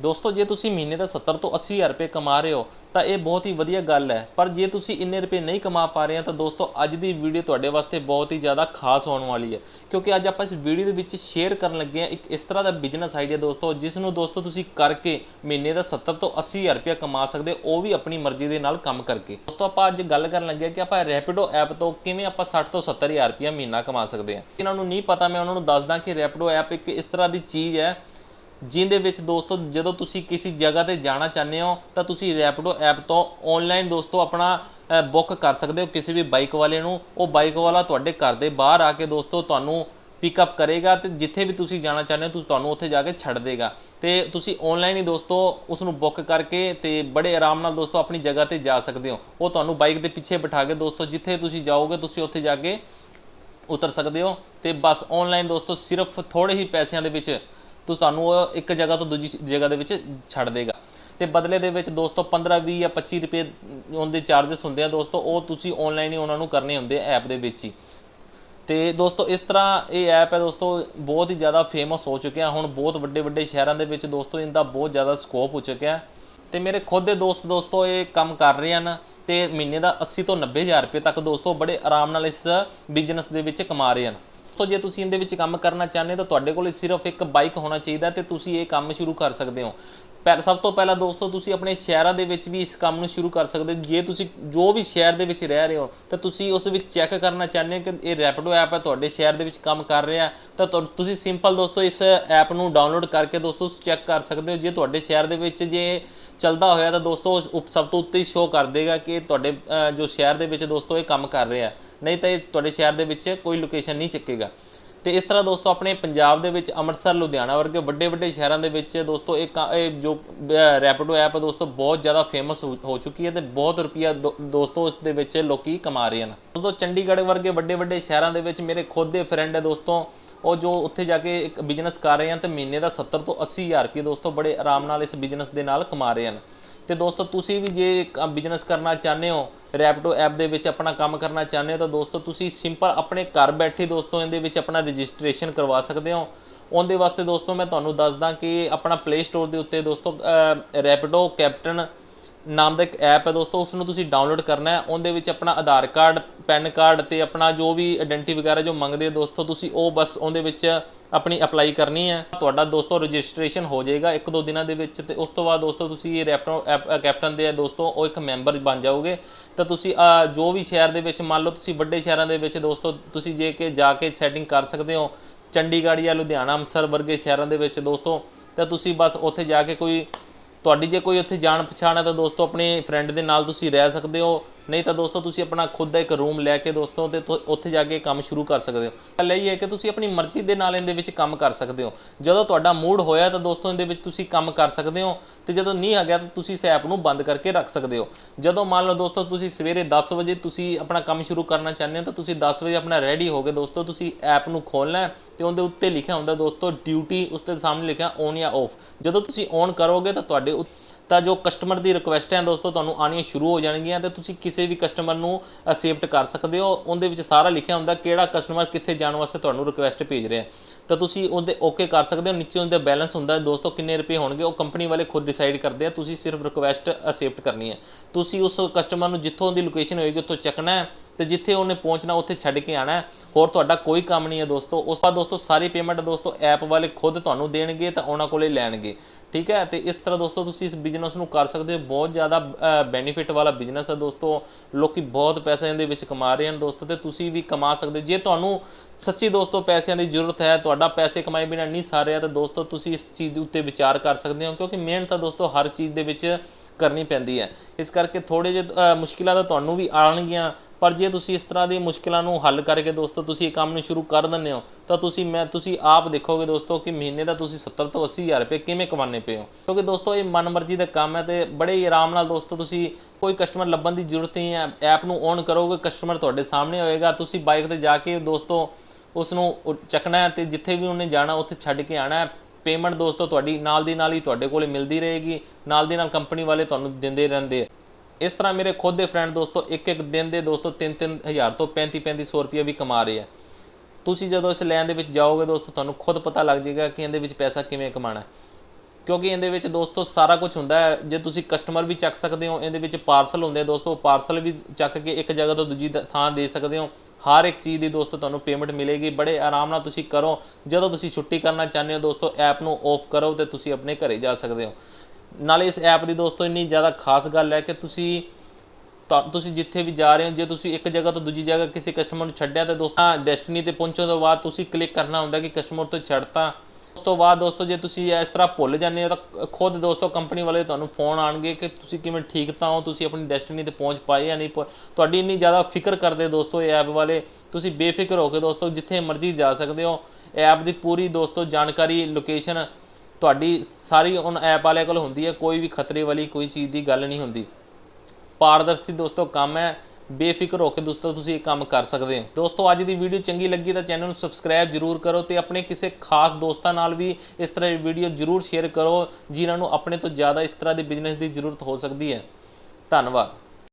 ਦੋਸਤੋ, ਜੇ ਤੁਸੀਂ ਮਹੀਨੇ ਦਾ 70 ਤੋਂ 80 ਹਜ਼ਾਰ ਰੁਪਏ ਕਮਾ ਰਹੇ ਹੋ, ਤਾਂ ਇਹ ਬਹੁਤ ਹੀ ਵਧੀਆ ਗੱਲ ਹੈ। ਪਰ ਜੇ ਤੁਸੀਂ ਇੰਨੇ ਰੁਪਏ ਨਹੀਂ ਕਮਾ ਪਾ ਰਹੇ ਹੋ, ਤਾਂ ਦੋਸਤੋ, ਅੱਜ ਦੀ ਵੀਡੀਓ ਤੁਹਾਡੇ ਵਾਸਤੇ ਬਹੁਤ ਹੀ ਜ਼ਿਆਦਾ ਖਾਸ ਹੋਣ ਵਾਲੀ ਹੈ। ਕਿਉਂਕਿ ਅੱਜ ਆਪਾਂ ਇਸ ਵੀਡੀਓ ਦੇ ਵਿੱਚ ਸ਼ੇਅਰ ਕਰਨ ਲੱਗੇ ਹਾਂ ਇੱਕ ਇਸ ਤਰ੍ਹਾਂ ਦਾ ਬਿਜ਼ਨਸ ਆਈਡੀਆ ਦੋਸਤੋ, ਜਿਸ ਨੂੰ ਦੋਸਤੋ ਤੁਸੀਂ ਕਰਕੇ ਮਹੀਨੇ ਦਾ 70 ਤੋਂ 80 ਹਜ਼ਾਰ ਰੁਪਏ ਕਮਾ ਸਕਦੇ ਹੋ, ਉਹ ਵੀ ਆਪਣੀ ਮਰਜ਼ੀ ਦੇ ਨਾਲ ਕੰਮ ਕਰਕੇ। ਦੋਸਤੋ, ਆਪਾਂ ਅੱਜ ਗੱਲ ਕਰਨ ਲੱਗੇ ਹਾਂ ਕਿ ਆਪਾਂ ਰੈਪਿਡੋ ਐਪ ਤੋਂ ਕਿਵੇਂ ਆਪਾਂ 60 ਤੋਂ 70 ਹਜ਼ਾਰ ਰੁਪਏ ਮਹੀਨਾ ਕਮਾ ਸਕਦੇ ਹਾਂ। ਇਹਨਾਂ ਨੂੰ ਨਹੀਂ ਪਤਾ, ਮੈਂ ਉਹਨਾਂ ਨੂੰ ਦੱਸਦਾ ਕਿ ਰੈਪਿਡੋ ਐਪ ਇੱਕ ਇਸ ਤਰ੍ਹਾਂ ਦੀ ਚੀਜ਼ ਹੈ ਜਿਹਦੇ ਵਿੱਚ ਦੋਸਤੋ, ਜਦੋਂ ਤੁਸੀਂ ਕਿਸੇ ਜਗ੍ਹਾ ਤੇ ਜਾਣਾ ਚਾਹੁੰਦੇ ਹੋ, ਤਾਂ ਤੁਸੀਂ ਰੈਪਡੋ ਐਪ ਤੋਂ ਆਨਲਾਈਨ ਦੋਸਤੋ ਆਪਣਾ ਬੁੱਕ ਕਰ ਸਕਦੇ ਹੋ ਕਿਸੇ ਵੀ ਬਾਈਕ ਵਾਲੇ ਨੂੰ। ਉਹ ਬਾਈਕ ਵਾਲਾ ਤੁਹਾਡੇ ਘਰ ਦੇ ਬਾਹਰ ਆ ਕੇ ਦੋਸਤੋ ਤੁਹਾਨੂੰ ਪਿਕਅਪ ਕਰੇਗਾ ਤੇ ਜਿੱਥੇ ਵੀ ਤੁਸੀਂ ਜਾਣਾ ਚਾਹੁੰਦੇ ਹੋ ਤੁਸੀਂ ਤੁਹਾਨੂੰ ਉੱਥੇ ਜਾ ਕੇ ਛੱਡ ਦੇਗਾ। ਤੇ ਤੁਸੀਂ ਆਨਲਾਈਨ ਹੀ ਦੋਸਤੋ ਉਸ ਨੂੰ ਬੁੱਕ ਕਰਕੇ ਤੇ ਬੜੇ ਆਰਾਮ ਨਾਲ ਦੋਸਤੋ ਆਪਣੀ ਜਗ੍ਹਾ ਤੇ ਜਾ ਸਕਦੇ ਹੋ। ਉਹ ਤੁਹਾਨੂੰ ਬਾਈਕ ਦੇ ਪਿੱਛੇ ਬਿਠਾ ਕੇ ਦੋਸਤੋ ਜਿੱਥੇ ਤੁਸੀਂ ਜਾਓਗੇ, ਤੁਸੀਂ ਉੱਥੇ ਜਾ ਕੇ ਉਤਰ ਸਕਦੇ ਹੋ। ਤੇ ਬਸ ਆਨਲਾਈਨ ਦੋਸਤੋ ਸਿਰਫ ਥੋੜੇ ਹੀ ਪੈਸਿਆਂ ਦੇ ਵਿੱਚ ਤੁਸੀਂ ਤੁਹਾਨੂੰ ਉਹ ਇੱਕ ਜਗ੍ਹਾ ਤੋਂ ਦੂਜੀ ਜਗ੍ਹਾ ਦੇ ਵਿੱਚ ਛੱਡ ਦੇਗਾ। ਤੇ ਬਦਲੇ ਦੇ ਵਿੱਚ ਦੋਸਤੋ 15 20 ਜਾਂ 25 ਰੁਪਏ ਉਹਦੇ ਚਾਰजेस ਹੁੰਦੇ ਆ ਦੋਸਤੋ, ਉਹ ਤੁਸੀਂ ਆਨਲਾਈਨ ਹੀ ਉਹਨਾਂ ਨੂੰ ਕਰਨੇ ਹੁੰਦੇ ਆ ਐਪ ਦੇ ਵਿੱਚ ਹੀ। ਤੇ ਦੋਸਤੋ ਇਸ ਤਰ੍ਹਾਂ ਇਹ ਐਪ ਹੈ ਦੋਸਤੋ, ਬਹੁਤ ਹੀ ਜ਼ਿਆਦਾ ਫੇਮਸ ਹੋ ਚੁੱਕਿਆ। ਹੁਣ ਬਹੁਤ ਵੱਡੇ ਵੱਡੇ ਸ਼ਹਿਰਾਂ ਦੇ ਵਿੱਚ ਦੋਸਤੋ ਇਹਦਾ ਬਹੁਤ ਜ਼ਿਆਦਾ ਸਕੋਪ ਹੋ ਚੁੱਕਿਆ। ਤੇ ਮੇਰੇ ਖੁਦ ਦੇ ਦੋਸਤ ਦੋਸਤੋ ਇਹ ਕੰਮ ਕਰ ਰਹੇ ਹਨ ਤੇ ਮਹੀਨੇ ਦਾ 80 ਤੋਂ 90 ਹਜ਼ਾਰ ਰੁਪਏ ਤੱਕ ਦੋਸਤੋ ਬੜੇ ਆਰਾਮ ਨਾਲ ਇਸ ਬਿਜ਼ਨਸ ਦੇ ਵਿੱਚ ਕਮਾ ਰਹੇ ਹਨ। ਤੋਂ ਜੇ ਤੁਸੀਂ ਇਹਦੇ ਵਿੱਚ ਕੰਮ ਕਰਨਾ ਚਾਹੁੰਦੇ ਹੋ ਤਾਂ ਤੁਹਾਡੇ ਕੋਲ ਸਿਰਫ ਇੱਕ ਬਾਈਕ ਹੋਣਾ ਚਾਹੀਦਾ ਤੇ ਤੁਸੀਂ ਇਹ ਕੰਮ ਸ਼ੁਰੂ ਕਰ ਸਕਦੇ ਹੋ। ਪਰ ਸਭ ਤੋਂ ਪਹਿਲਾਂ ਦੋਸਤੋ, ਤੁਸੀਂ ਆਪਣੇ ਸ਼ਹਿਰਾਂ ਦੇ ਵਿੱਚ ਵੀ ਇਸ ਕੰਮ ਨੂੰ ਸ਼ੁਰੂ ਕਰ ਸਕਦੇ ਹੋ। ਜੇ ਤੁਸੀਂ ਜੋ ਵੀ ਸ਼ਹਿਰ ਦੇ ਵਿੱਚ ਰਹਿ ਰਹੇ ਹੋ, ਤਾਂ ਤੁਸੀਂ ਉਸ ਵਿੱਚ ਚੈੱਕ ਕਰਨਾ ਚਾਹੁੰਦੇ ਹੋ ਕਿ ਇਹ ਰੈਪਿਡੋ ਐਪ ਹੈ, ਤੁਹਾਡੇ ਸ਼ਹਿਰ ਦੇ ਵਿੱਚ ਕੰਮ ਕਰ ਰਿਹਾ ਤਾਂ ਤੁਸੀਂ ਸਿੰਪਲ ਦੋਸਤੋ, ਇਸ ਐਪ ਨੂੰ ਡਾਊਨਲੋਡ ਕਰਕੇ ਦੋਸਤੋ ਚੈੱਕ ਕਰ ਸਕਦੇ ਹੋ। ਜੇ ਤੁਹਾਡੇ ਸ਼ਹਿਰ ਦੇ ਵਿੱਚ ਜੇ ਚੱਲਦਾ ਹੋਇਆ ਤਾਂ ਦੋਸਤੋ ਉਪ- ਸਭ ਤੋਂ ਉੱਤੇ ਹੀ ਸ਼ੋ ਕਰ ਦੇਗਾ ਕਿ ਤੁਹਾਡੇ ਜੋ ਸ਼ਹਿਰ ਦੇ ਵਿੱਚ ਦੋਸਤੋ ਇਹ ਕੰਮ ਕਰ ਰਿਹਾ ਨਹੀਂ ਤਾਂ ਇਹ ਤੁਹਾਡੇ ਸ਼ਹਿਰ ਦੇ ਵਿੱਚ ਕੋਈ ਲੋਕੇਸ਼ਨ ਨਹੀਂ ਚੱਕੇਗਾ। ਤੇ ਇਸ ਤਰ੍ਹਾਂ ਦੋਸਤੋ ਆਪਣੇ ਪੰਜਾਬ ਦੇ ਵਿੱਚ ਅੰਮ੍ਰਿਤਸਰ, ਲੁਧਿਆਣਾ ਵਰਗੇ ਵੱਡੇ ਵੱਡੇ ਸ਼ਹਿਰਾਂ ਦੇ ਵਿੱਚ ਦੋਸਤੋ ਇਹ ਕਾ- ਇਹ ਜੋ ਰੈਪਿਡੋ ਐਪ ਹੈ ਦੋਸਤੋ ਬਹੁਤ ਜ਼ਿਆਦਾ ਫੇਮਸ ਹੋ ਚੁੱਕੀ ਹੈ ਤੇ ਬਹੁਤ ਰੁਪਿਆ ਦੋਸਤੋ ਇਸ ਦੇ ਵਿੱਚ ਲੋਕੀ ਕਮਾ ਰਹੇ ਹਨ। ਦੋਸਤੋ ਚੰਡੀਗੜ੍ਹ ਵਰਗੇ ਵੱਡੇ ਵੱਡੇ ਸ਼ਹਿਰਾਂ ਦੇ ਵਿੱਚ ਮੇਰੇ ਖੁਦ ਦੇ ਫਰੈਂਡ ਹੈ ਦੋਸਤੋ, ਉਹ ਜੋ ਉੱਥੇ ਜਾ ਕੇ ਇੱਕ ਬਿਜ਼ਨਸ ਕਰ ਰਹੇ ਹਨ ਤੇ ਮਹੀਨੇ ਦਾ 70 ਤੋਂ 80 ਹਜ਼ਾਰ ਰੁਪਏ ਦੋਸਤੋ ਬੜੇ ਆਰਾਮ ਨਾਲ ਇਸ ਬਿਜ਼ਨਸ ਦੇ ਨਾਲ ਕਮਾ ਰਹੇ ਹਨ। ਤੇ ਦੋਸਤੋ, ਤੁਸੀਂ ਵੀ ਜੇ ਬਿਜ਼ਨਸ ਕਰਨਾ ਚਾਹੁੰਦੇ ਹੋ ਰੈਪਟੋ ਐਪ ਦੇ ਵਿੱਚ ਆਪਣਾ ਕੰਮ ਕਰਨਾ ਚਾਹੁੰਦੇ ਹੋ, ਤਾਂ ਦੋਸਤੋ, ਤੁਸੀਂ ਸਿੰਪਲ ਆਪਣੇ ਘਰ ਬੈਠੇ ਦੋਸਤੋ, ਇਹਦੇ ਵਿੱਚ ਆਪਣਾ ਰਜਿਸਟ੍ਰੇਸ਼ਨ ਕਰਵਾ ਸਕਦੇ ਹੋ। ਉਹਦੇ ਵਾਸਤੇ ਦੋਸਤੋ, ਮੈਂ ਤੁਹਾਨੂੰ ਦੱਸਦਾ ਕਿ ਆਪਣਾ ਪਲੇ ਸਟੋਰ ਦੇ ਉੱਤੇ ਦੋਸਤੋ ਰੈਪਿਡੋ ਕੈਪਟਨ ਨਾਮ ਦਾ ਇੱਕ ਐਪ ਹੈ ਦੋਸਤੋ ਉਸ ਨੂੰ ਤੁਸੀਂ ਡਾਊਨਲੋਡ ਕਰਨਾ ਹੈ। ਉਹਦੇ ਵਿੱਚ ਆਪਣਾ ਆਧਾਰ ਕਾਰਡ, ਪੈਨ ਕਾਰਡ ਤੇ ਆਪਣਾ ਜੋ ਵੀ ਆਇਡੈਂਟੀ ਵਗੈਰਾ ਜੋ ਮੰਗਦੇ ਹੋ ਦੋਸਤੋ, ਤੁਸੀਂ ਉਹ ਬਸ ਉਹਦੇ ਵਿੱਚ ਆਪਣੀ ਅਪਲਾਈ ਕਰਨੀ ਹੈ। ਤੁਹਾਡਾ ਦੋਸਤੋ ਰਜਿਸਟ੍ਰੇਸ਼ਨ ਹੋ ਜਾਏਗਾ ਇੱਕ ਦੋ ਦਿਨਾਂ ਦੇ ਵਿੱਚ ਤੇ ਉਸ ਤੋਂ ਬਾਅਦ ਦੋਸਤੋ ਤੁਸੀਂ ਇਹ ਰੈਪਟੋ ਕੈਪਟਨ ਦੇ ਦੋਸਤੋ, ਉਹ ਇੱਕ ਮੈਂਬਰ ਬਣ ਜਾਓਗੇ। ਤਾਂ ਤੁਸੀਂ ਜੋ ਵੀ ਸ਼ਹਿਰ ਦੇ ਵਿੱਚ ਮੰਨ ਲਓ ਤੁਸੀਂ ਵੱਡੇ ਸ਼ਹਿਰਾਂ ਦੇ ਵਿੱਚ ਦੋਸਤੋ, ਤੁਸੀਂ ਜੇ ਕਿ ਜਾ ਕੇ ਸੈਟਿੰਗ ਕਰ ਸਕਦੇ ਹੋ, ਚੰਡੀਗੜ੍ਹ ਜਾਂ ਲੁਧਿਆਣਾ, ਅੰਮ੍ਰਿਤਸਰ ਵਰਗੇ ਸ਼ਹਿਰਾਂ ਦੇ ਵਿੱਚ ਦੋਸਤੋ, ਤਾਂ ਤੁਸੀਂ ਬਸ ਉੱਥੇ ਜਾ ਕੇ ਕੋਈ ਤੁਹਾਡੀ ਜੇ ਕੋਈ ਉੱਥੇ ਜਾਣ ਪਛਾਣ ਹੈ ਤਾਂ ਦੋਸਤੋ, ਆਪਣੇ ਫਰੈਂਡ ਦੇ ਨਾਲ ਤੁਸੀਂ ਰਹਿ ਸਕਦੇ ਹੋ। ਨਹੀਂ ਤਾਂ ਦੋਸਤੋ, ਤੁਸੀਂ ਆਪਣਾ ਖੁਦ ਦਾ ਇੱਕ ਰੂਮ ਲੈ ਕੇ ਦੋਸਤੋ, ਤੇ ਤੁ- ਉੱਥੇ ਜਾ ਕੇ ਕੰਮ ਸ਼ੁਰੂ ਕਰ ਸਕਦੇ ਹੋ। ਗੱਲ ਇਹ ਹੈ ਕਿ ਤੁਸੀਂ ਆਪਣੀ ਮਰਜ਼ੀ ਦੇ ਨਾਲ ਇਹਦੇ ਵਿੱਚ ਕੰਮ ਕਰ ਸਕਦੇ ਹੋ। ਜਦੋਂ ਤੁਹਾਡਾ ਮੂਡ ਹੋਇਆ ਤਾਂ ਦੋਸਤੋ, ਇਹਦੇ ਵਿੱਚ ਤੁਸੀਂ ਕੰਮ ਕਰ ਸਕਦੇ ਹੋ, ਤੇ ਜਦੋਂ ਨਹੀਂ ਆ ਗਿਆ ਤਾਂ ਤੁਸੀਂ ਇਸ ਐਪ ਨੂੰ ਬੰਦ ਕਰਕੇ ਰੱਖ ਸਕਦੇ ਹੋ। ਜਦੋਂ ਮੰਨ ਲਓ ਦੋਸਤੋ, ਤੁਸੀਂ ਸਵੇਰੇ 10 ਵਜੇ ਤੁਸੀਂ ਆਪਣਾ ਕੰਮ ਸ਼ੁਰੂ ਕਰਨਾ ਚਾਹੁੰਦੇ ਹੋ, ਤਾਂ ਤੁਸੀਂ 10 ਵਜੇ ਆਪਣਾ ਰੈਡੀ ਹੋ ਕੇ ਦੋਸਤੋ, ਤੁਸੀਂ ਐਪ ਨੂੰ ਖੋਲਣਾ ਹੈ, ਤੇ ਉਹਦੇ ਉੱਤੇ ਲਿਖਿਆ ਹੁੰਦਾ ਦੋਸਤੋ ਡਿਊਟੀ ਉਸ ਦੇ ਸਾਹਮਣੇ ਲਿਖਿਆ ਔਨ ਜਾਂ ਆਫ ਜਦੋਂ ਤੁਸੀਂ ਔਨ ਕਰੋਗੇ ਤਾਂ ਤੁਹਾਡੇ ਉ- ਤਾਂ ਜੋ ਕਸਟਮਰ ਦੀ ਰਿਕੁਐਸਟ ਹੈ ਦੋਸਤੋ, ਤੁਹਾਨੂੰ ਆਉਣੀਆਂ ਸ਼ੁਰੂ ਹੋ ਜਾਣਗੀਆਂ ਤੇ ਤੁਸੀਂ ਕਿਸੇ ਵੀ ਕਸਟਮਰ ਨੂੰ ਅਸੈਪਟ ਕਰ ਸਕਦੇ ਹੋ। ਉਹਦੇ ਵਿੱਚ ਸਾਰਾ ਲਿਖਿਆ ਹੁੰਦਾ ਕਿਹੜਾ ਕਸਟਮਰ ਕਿੱਥੇ ਜਾਣ ਵਾਸਤੇ ਤੁਹਾਨੂੰ ਰਿਕੁਐਸਟ ਭੇਜ ਰਿਹਾ ਤਾਂ ਤੁਸੀਂ ਉਹਦੇ ਓਕੇ ਕਰ ਸਕਦੇ ਹੋ। ਨੀਚੇ ਉਹਦੇ ਬੈਲੈਂਸ ਹੁੰਦਾ ਦੋਸਤੋ, ਕਿੰਨੇ ਰੁਪਏ ਹੋਣਗੇ, ਉਹ ਕੰਪਨੀ ਵਾਲੇ ਖੁਦ ਡਿਸਾਈਡ ਕਰਦੇ ਆ। ਤੁਸੀਂ ਸਿਰਫ ਰਿਕੁਐਸਟ ਅਸੈਪਟ ਕਰਨੀ ਹੈ। ਤੁਸੀਂ ਉਸ ਕਸਟਮਰ ਨੂੰ ਜਿੱਥੋਂ ਦੀ ਲੋਕੇਸ਼ਨ ਹੋਏਗੀ, ਉੱਥੋਂ ਚੱਕਣਾ ਹੈ। ਤੇ ਜਿੱਥੇ ਉਹਨੇ ਪਹੁੰਚਣਾ, ਉੱਥੇ ਛੱਡ ਕੇ ਆਣਾ ਹੋਰ ਤੁਹਾਡਾ ਕੋਈ ਕੰਮ ਨਹੀਂ ਹੈ ਦੋਸਤੋ। ਉਸ ਤੋਂ ਬਾਅਦ ਦੋਸਤੋ, ਸਾਰੀ ਪੇਮੈਂਟ ਦੋਸਤੋ ਐਪ ਵਾਲੇ ਖੁਦ ਤੁਹਾਨੂੰ ਦੇਣਗੇ ਤਾਂ ਉਹਨਾਂ ਕੋਲੇ ਲੈਣਗੇ। ਠੀਕ ਹੈ? ਤੇ ਇਸ ਤਰ੍ਹਾਂ ਦੋਸਤੋ ਤੁਸੀਂ ਇਸ ਬਿਜ਼ਨਸ ਨੂੰ ਕਰ ਸਕਦੇ ਹੋ। ਬਹੁਤ ਜ਼ਿਆਦਾ ਬੈਨੀਫਿਟ ਵਾਲਾ ਬਿਜ਼ਨਸ ਹੈ ਦੋਸਤੋ। ਲੋਕੀ ਬਹੁਤ ਪੈਸੇ ਇਹਦੇ ਵਿੱਚ ਕਮਾ ਰਹੇ ਹਨ ਦੋਸਤੋ ਤੇ ਤੁਸੀਂ ਵੀ ਕਮਾ ਸਕਦੇ ਹੋ। ਜੇ ਤੁਹਾਨੂੰ ਸੱਚੀ ਦੋਸਤੋ ਪੈਸਿਆਂ ਦੀ ਜ਼ਰੂਰਤ ਹੈ, ਤੁਹਾਡਾ ਪੈਸੇ ਕਮਾਏ ਬਿਨਾਂ ਨਹੀਂ ਸਰ ਰਿਹਾ, ਤਾਂ ਦੋਸਤੋ ਤੁਸੀਂ ਇਸ ਚੀਜ਼ ਦੇ ਉੱਤੇ ਵਿਚਾਰ ਕਰ ਸਕਦੇ ਹੋ, ਕਿਉਂਕਿ ਮਿਹਨਤ ਤਾਂ ਦੋਸਤੋ ਹਰ ਚੀਜ਼ ਦੇ ਵਿੱਚ ਕਰਨੀ ਪੈਂਦੀ ਹੈ। ਇਸ ਕਰਕੇ ਥੋੜੇ ਜਿਹੇ ਮੁਸ਼ਕਿਲਾਂ ਤਾਂ ਤੁਹਾਨੂੰ ਵੀ ਆਉਣਗੀਆਂ। ਪਰ ਜੇ ਤੁਸੀਂ ਇਸ ਤਰ੍ਹਾਂ ਦੀ ਮੁਸ਼ਕਿਲਾਂ ਨੂੰ ਹੱਲ ਕਰਕੇ ਦੋਸਤੋ ਤੁਸੀਂ ਇਹ ਕੰਮ ਨੂੰ ਸ਼ੁਰੂ ਕਰ ਦਿੰਦੇ ਹੋ, ਤਾਂ ਤੁਸੀਂ ਮੈਂ, ਤੁਸੀਂ ਆਪ ਦੇਖੋਗੇ ਦੋਸਤੋ ਕਿ ਮਹੀਨੇ ਦਾ ਤੁਸੀਂ 70 ਤੋਂ 80 ਹਜ਼ਾਰ ਰੁਪਏ ਕਿਵੇਂ ਕਮਾਉਂਦੇ ਪਏ ਹੋ। ਕਿਉਂਕਿ ਦੋਸਤੋ ਇਹ ਮਨਮਰਜ਼ੀ ਦਾ ਕੰਮ ਹੈ ਤੇ ਬੜੇ ਹੀ ਆਰਾਮ ਨਾਲ ਦੋਸਤੋ ਤੁਸੀਂ ਕੋਈ ਕਸਟਮਰ ਲੱਭਣ ਦੀ ਜ਼ਰੂਰਤ ਨਹੀਂ ਹੈ। ਐਪ ਨੂੰ ਔਨ ਕਰੋਗੇ ਕਸਟਮਰ ਤੁਹਾਡੇ ਸਾਹਮਣੇ ਹੋਏਗਾ। ਤੁਸੀਂ ਬਾਈਕ ਤੇ ਜਾ ਕੇ ਦੋਸਤੋ ਉਸ ਨੂੰ ਚੱਕਣਾ ਹੈ ਤੇ ਜਿੱਥੇ ਵੀ ਉਹਨੇ ਜਾਣਾ, ਉੱਥੇ ਛੱਡ ਕੇ ਆਣਾ ਹੈ। ਪੇਮੈਂਟ ਦੋਸਤੋ ਤੁਹਾਡੀ ਨਾਲ ਦੀ ਨਾਲ ਹੀ ਤੁਹਾਡੇ ਕੋਲੇ ਮਿਲਦੀ ਰਹੇਗੀ। ਨਾਲ ਦੀ ਨਾਲ ਕੰਪਨੀ ਵਾਲੇ ਤੁਹਾਨੂੰ ਦਿੰਦੇ ਰਹਿੰਦੇ ਆ। ਇਸ ਤਰ੍ਹਾਂ ਮੇਰੇ ਖੁਦ ਦੇ ਫਰੈਂਡ ਦੋਸਤੋ ਇੱਕ ਇੱਕ ਦਿਨ ਦੇ ਦੋਸਤੋ 3-3 ਹਜ਼ਾਰ ਤੋਂ 35-3500 ਰੁਪਏ ਵੀ ਕਮਾ ਰਹੇ ਆ। ਤੁਸੀਂ ਜਦੋਂ ਇਸ ਲਾਈਨ ਦੇ ਵਿੱਚ ਜਾਓਗੇ ਦੋਸਤੋ, ਤੁਹਾਨੂੰ ਖੁਦ ਪਤਾ ਲੱਗ ਜਾਏਗਾ ਕਿ ਇਹਦੇ ਵਿੱਚ ਪੈਸਾ ਕਿਵੇਂ ਕਮਾਣਾ ਕਿਉਂਕਿ ਇਹਦੇ ਵਿੱਚ ਦੋਸਤੋ, ਸਾਰਾ ਕੁਝ ਹੁੰਦਾ ਹੈ। ਜੇ ਤੁਸੀਂ ਕਸਟਮਰ ਵੀ ਚੱਕ ਸਕਦੇ ਹੋ, ਇਹਦੇ ਵਿੱਚ ਪਾਰਸਲ ਹੁੰਦੇ ਦੋਸਤੋ ਪਾਰਸਲ ਵੀ ਚੱਕ ਕੇ ਇੱਕ ਜਗ੍ਹਾ ਤੋਂ ਦੂਜੀ ਥਾਂ ਦੇ ਸਕਦੇ ਹੋ। ਹਰ ਇੱਕ ਚੀਜ਼ ਦੀ ਦੋਸਤੋ, ਤੁਹਾਨੂੰ ਪੇਮੈਂਟ ਮਿਲੇਗੀ। ਬੜੇ ਆਰਾਮ ਨਾਲ ਤੁਸੀਂ ਕਰੋ। ਜਦੋਂ ਤੁਸੀਂ ਛੁੱਟੀ ਕਰਨਾ ਚਾਹੁੰਦੇ ਹੋ ਦੋਸਤੋ ਐਪ ਨੂੰ ਆਫ ਕਰੋ ਤੇ ਤੁਸੀਂ ਆਪਣੇ ਘਰੇ ਜਾ ਸਕਦੇ ਹੋ। ਨਾਲੇ ਇਸ ਐਪ ਦੀ ਦੋਸਤੋ ਇੰਨੀ ਜ਼ਿਆਦਾ ਖਾਸ ਗੱਲ ਹੈ ਕਿ ਤੁਸੀਂ ਤਾਂ ਤੁਸੀਂ ਜਿੱਥੇ ਵੀ ਜਾ ਰਹੇ ਹੋ, ਜੇ ਤੁਸੀਂ ਇੱਕ ਜਗ੍ਹਾ ਤੋਂ ਦੂਜੀ ਜਗ੍ਹਾ ਕਿਸੇ ਕਸਟਮਰ ਨੂੰ ਛੱਡਿਆ ਤਾਂ ਦੋਸਤਾਂ ਡੈਸਟੀਨੀ ਤੇ ਪਹੁੰਚਣ ਤੋਂ ਬਾਅਦ ਤੁਸੀਂ ਕਲਿੱਕ ਕਰਨਾ ਹੁੰਦਾ ਕਿ ਕਸਟਮਰ ਤੋਂ ਛੱਡਤਾ। ਉਸ ਤੋਂ ਬਾਅਦ ਦੋਸਤੋ ਜੇ ਤੁਸੀਂ ਇਸ ਤਰ੍ਹਾਂ ਭੁੱਲ ਜਾਂਦੇ ਹੋ ਤਾਂ ਖੁਦ ਦੋਸਤੋ ਕੰਪਨੀ ਵਾਲੇ ਤੁਹਾਨੂੰ ਫੋਨ ਆਣਗੇ ਕਿ ਤੁਸੀਂ ਕਿਵੇਂ ਠੀਕ ਤਾਂ ਹੋ, ਤੁਸੀਂ ਆਪਣੀ ਡੈਸਟੀਨੀ ਤੇ ਪਹੁੰਚ ਪਾਏ ਜਾਂ ਨਹੀਂ ਪਹੁੰ- ਤੁਹਾਡੀ ਇੰਨੀ ਜ਼ਿਆਦਾ ਫਿਕਰ ਕਰਦੇ ਦੋਸਤੋ ਇਹ ਐਪ ਵਾਲੇ, ਤੁਸੀਂ ਬੇਫਿਕਰ ਹੋ ਕੇ ਦੋਸਤੋ ਜਿੱਥੇ ਮਰਜ਼ੀ ਜਾ ਸਕਦੇ ਹੋ। ਐਪ ਦੀ ਪੂਰੀ ਦੋਸਤੋ ਜਾਣਕਾਰੀ ਲੋਕੇਸ਼ਨ ਤੁਹਾਡੀ ਸਾਰੀ ਉਹਨਾਂ ਐਪ ਵਾਲਿਆਂ ਕੋਲ ਹੁੰਦੀ ਹੈ, ਕੋਈ ਵੀ ਖਤਰੇ ਵਾਲੀ ਕੋਈ ਚੀਜ਼ ਦੀ ਗੱਲ ਨਹੀਂ ਹੁੰਦੀ। ਪਾਰਦਰਸ਼ੀ ਦੋਸਤੋ, ਕੰਮ ਹੈ। ਬੇਫਿਕਰ ਹੋ ਕੇ ਦੋਸਤੋ, ਤੁਸੀਂ ਇਹ ਕੰਮ ਕਰ ਸਕਦੇ ਹੋ। ਦੋਸਤੋ, ਅੱਜ ਦੀ ਵੀਡੀਓ ਚੰਗੀ ਲੱਗੀ ਤਾਂ ਚੈਨਲ ਨੂੰ ਸਬਸਕ੍ਰਾਈਬ ਜਰੂਰ ਕਰੋ ਤੇ ਆਪਣੇ ਕਿਸੇ ਖਾਸ ਦੋਸਤਾਂ ਨਾਲ ਵੀ ਇਸ ਤਰ੍ਹਾਂ ਦੀ ਵੀਡੀਓ ਜਰੂਰ ਸ਼ੇਅਰ ਕਰੋ, ਜਿਨ੍ਹਾਂ ਨੂੰ ਆਪਣੇ ਤੋਂ ਜ਼ਿਆਦਾ ਇਸ ਤਰ੍ਹਾਂ ਦੇ ਬਿਜ਼ਨਸ ਦੀ ਜ਼ਰੂਰਤ ਹੋ ਸਕਦੀ ਹੈ। ਧੰਨਵਾਦ।